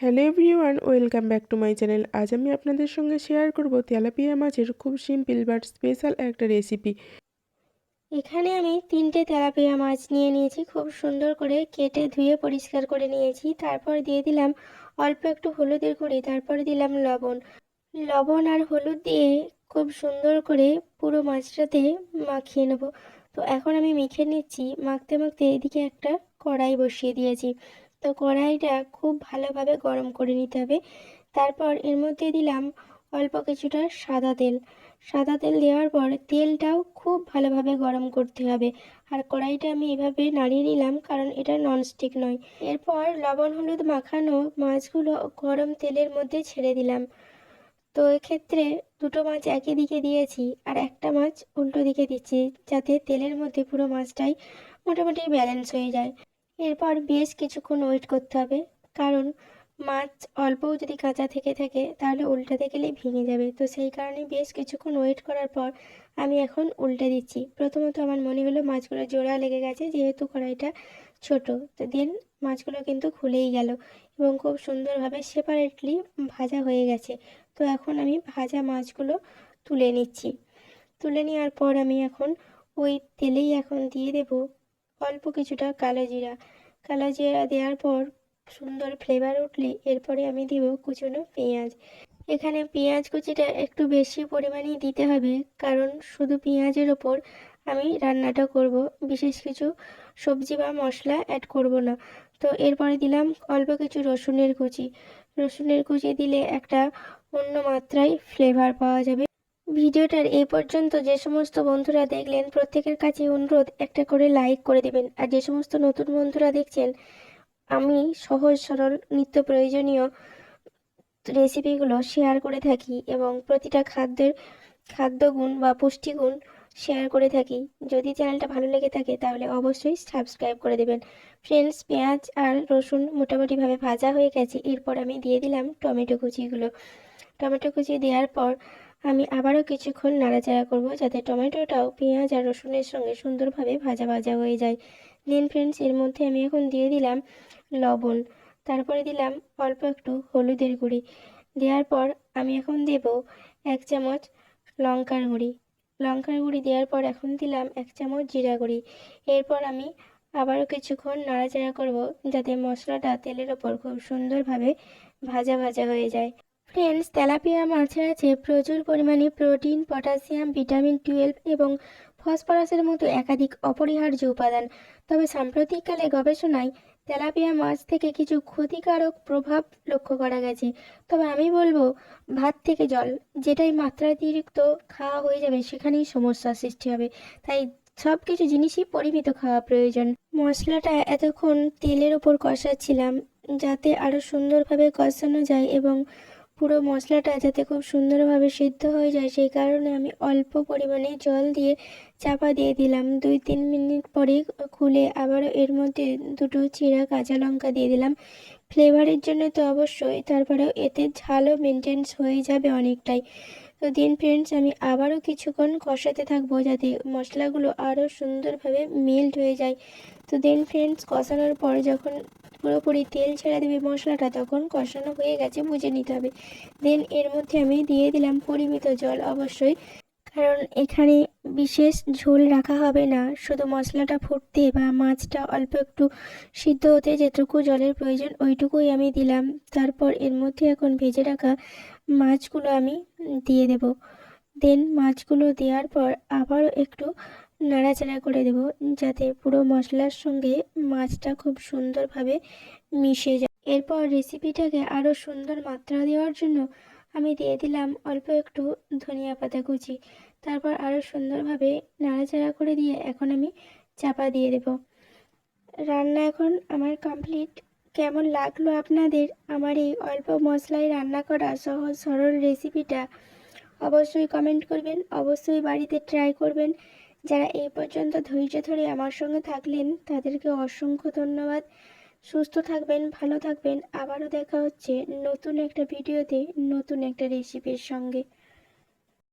Hello everyone, welcome back to my channel. আজ আমি আপনাদের সঙ্গে শেয়ার করব তেলাপিয়া মাছের খুব সিম্পল বাট স্পেশাল একটা রেসিপি। এখানে আমি তিনটে তেলাপিয়া মাছ নিয়ে নিয়েছি, খুব সুন্দর করে কেটে ধুয়ে পরিষ্কার করে নিয়েছি। তারপর দিয়ে দিলাম অল্প একটু হলুদের গুঁড়ি, তারপর দিলাম লবণ। লবণ আর হলুদ দিয়ে খুব সুন্দর করে পুরো মাছটাতে মাখিয়ে নেব। তো এখন আমি মেখে নিচ্ছি, মাখতে মাখতে এদিকে একটা কড়াই বসিয়ে দিয়েছি। তো কড়াইটা খুব ভালোভাবে গরম করে নিতে হবে। তারপর এর মধ্যে দিলাম অল্প কিছুটা সাদা তেল। সাদা তেল দেওয়ার পর তেলটাও খুব ভালোভাবে গরম করতে হবে। আর কড়াইটা আমি এভাবে নাড়িয়ে নিলাম কারণ এটা ননস্টিক নয়। এরপর লবণ, হলুদ মাখানো মাছগুলো গরম তেলের মধ্যে ছেড়ে দিলাম। তো এক্ষেত্রে দুটো মাছ একই দিকে দিয়েছি আর একটা মাছ উল্টো দিকে দিচ্ছি যাতে তেলের মধ্যে পুরো মাছটাই মোটামুটি ব্যালেন্স হয়ে যায়। এরপর বেশ কিছুক্ষণ ওয়েট করতে হবে। কারণ মাছ অল্পও যদি কাঁচা থেকে থাকে, তাহলে উল্টাতে গেলেই ভেঙে যাবে। তো সেই কারণে বেশ কিছুক্ষণ ওয়েট করার পর আমি এখন উল্টে দিচ্ছি। প্রথমত আমার মনে হলো মাছগুলো জোড়া লেগে গেছে, যেহেতু কড়াইটা ছোট। তো দেন মাছগুলো কিন্তু খুলেই গেল এবং খুব সুন্দরভাবে সেপারেটলি ভাজা হয়ে গেছে। তো এখন আমি ভাজা মাছগুলো তুলে নিচ্ছি। তুলে নেওয়ার পর আমি এখন ওই তেলেই এখন দিয়ে দেব অল্প কিছুটা কালো জিরা কালো জিরা দেওয়ার পর সুন্দর ফ্লেভার উঠলে এরপরে আমি দিব কুচনো পেঁয়াজ। এখানে পেঁয়াজ কুচিটা একটু বেশি পরিমাণেই দিতে হবে, কারণ শুধু পেঁয়াজের ওপর আমি রান্নাটা করব, বিশেষ কিছু সবজি বা মশলা অ্যাড করব না। তো এরপরে দিলাম অল্প কিছু রসুনের কুচি। রসুনের কুচি দিলে একটা অন্য মাত্রায় ফ্লেভার পাওয়া যাবে। ভিডিওটার এই পর্যন্ত। যে সমস্ত বন্ধুরা দেখলেন, প্রত্যেকের কাছে অনুরোধ একটা করে লাইক করে দেবেন। আর যে সমস্ত নতুন বন্ধুরা দেখছেন, আমি সহজ সরল নিত্য প্রয়োজনীয় রেসিপিগুলো শেয়ার করে থাকি এবং প্রতিটা খাদ্যের খাদ্যগুণ বা পুষ্টিগুণ শেয়ার করে থাকি। যদি চ্যানেলটা ভালো লেগে থাকে তাহলে অবশ্যই সাবস্ক্রাইব করে দেবেন। ফ্রেন্ডস পেঁয়াজ আর রসুন মোটামুটিভাবে ভাজা হয়ে গেছে, এরপর আমি দিয়ে দিলাম টমেটো কুচিগুলো। টমেটো কুচি দেওয়ার পর আমি আবারও কিছুক্ষণ নাড়াচাড়া করব যাতে টমেটোটাও পেঁয়াজ আর রসুনের সঙ্গে সুন্দরভাবে ভাজা ভাজা হয়ে যায়। দেন ফ্রেন্ডস এর মধ্যে আমি এখন দিয়ে দিলাম লবণ। তারপরে দিলাম অল্প একটু হলুদের গুঁড়ি। দেওয়ার পর আমি এখন দেব এক চামচ লঙ্কার গুঁড়ি। লঙ্কার গুঁড়ি দেওয়ার পর এখন দিলাম এক চামচ জিরা গুঁড়ি। এরপর আমি আবারও কিছুক্ষণ নাড়াচাড়া করব যাতে মশলাটা তেলের ওপর খুব সুন্দরভাবে ভাজা ভাজা হয়ে যায়। ফ্রেন্ডস তেলাপিয়া মাছে আছে প্রচুর পরিমাণে প্রোটিন, পটাশিয়াম, ভিটামিন টুয়েলভ এবং ফসফরাসের মতো একাধিক অপরিহার্য উপাদান। তবে সাম্প্রতিককালে গবেষণায় তেলাপিয়া মাছ থেকে কিছু ক্ষতিকারক প্রভাব লক্ষ্য করা গেছে। তবে আমি বলব, ভাত থেকে জল, যেটাই মাত্রাতিরিক্ত খাওয়া হয়ে যাবে, সেখানেই সমস্যার সৃষ্টি হবে। তাই সব কিছু জিনিসই পরিমিত খাওয়া প্রয়োজন। মশলাটা এতক্ষণ তেলের ওপর কষাচ্ছিলাম, যাতে আরও সুন্দরভাবে কষানো যায় এবং পুরো মশলাটা যাতে খুব সুন্দরভাবে সিদ্ধ হয়ে যায়, সেই কারণে আমি অল্প পরিমাণে জল দিয়ে চাপা দিয়ে দিলাম। দুই তিন মিনিট পরে খুলে আবারও এর মধ্যে দুটো চিরা কাঁচা লঙ্কা দিয়ে দিলাম। ফ্লেভারের জন্য তো অবশ্যই, তারপরেও এতে ঝালও মেনটেন্স হয়ে যাবে অনেকটাই। তো দিন ফ্রেন্ডস আমি আবারও কিছুক্ষণ কষাতে থাকব যাতে মশলাগুলো আরও সুন্দরভাবে মেল্ট হয়ে যায়। তো দেন ফ্রেন্ডস কষানোর পর যখন পুরোপুরি তেল ছেড়ে দেবে মশলাটা। তখন কষানো হয়ে গেছে বুঝে নিতে হবে। দেন এর মধ্যে আমি দিয়ে দিলাম পরিমিত জল অবশ্যই। কারণ এখানে বিশেষ ঝোল রাখা হবে না। শুধু মশলাটা ফুটতে বা মাছটা অল্প একটু সিদ্ধ হতে যেটুকু জলের প্রয়োজন, ওইটুকুই আমি দিলাম। তারপর এর মধ্যে এখন ভেজে রাখা মাছগুলো আমি দিয়ে দেব। দেন মাছগুলো দেওয়ার পর আবারও একটু নাড়াচাড়া করে দেব যাতে পুরো মশলার সঙ্গে মাছটা খুব সুন্দরভাবে মিশে যায়। এরপর রেসিপিটাকে আরও সুন্দর মাত্রা দেওয়ার জন্য আমি দিয়ে দিলাম অল্প একটু ধনিয়া পাতা কুচি। তারপর আরও সুন্দরভাবে নাড়াচাড়া করে দিয়ে এখন আমি চাপা দিয়ে দেব। রান্না এখন আমার কমপ্লিট কেমন লাগল আপনাদের আমার এই অল্প মশলায় রান্না করা সহজ সরল রেসিপিটা অবশ্যই কমেন্ট করবেন, অবশ্যই বাড়িতে ট্রাই করবেন। যারা এ পর্যন্ত ধৈর্য ধরে আমার সঙ্গে থাকলেন, তাদেরকে অসংখ্য ধন্যবাদ। সুস্থ থাকবেন, ভালো থাকবেন। আবারও দেখা হচ্ছে নতুন একটা ভিডিওতে, নতুন একটা রেসিপির সঙ্গে।